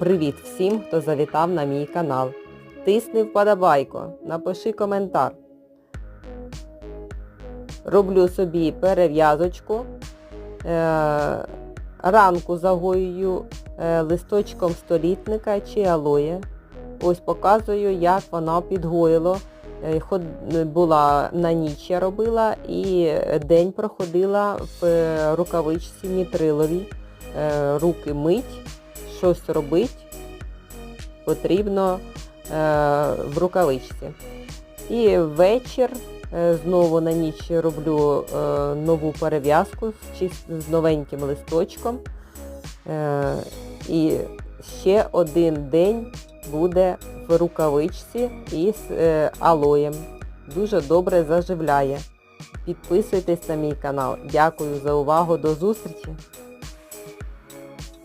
Привіт всім, хто завітав на мій канал. Тисни вподобайку, напиши коментар. Роблю собі перев'язочку. Е, ранку загоюю е, листочком столітника чи алоє. Ось показую, як воно підгоїло. Е, Була на ніч я робила і день проходила в рукавичці нітриловій. Руки мить, щось робить потрібно е, в рукавичці. І вечір е, знову на ніч роблю е, нову перев'язку з, новеньким листочком. І ще один день буде в рукавичці із алоєм. Дуже добре заживляє. Підписуйтесь на мій канал. Дякую за увагу. До зустрічі!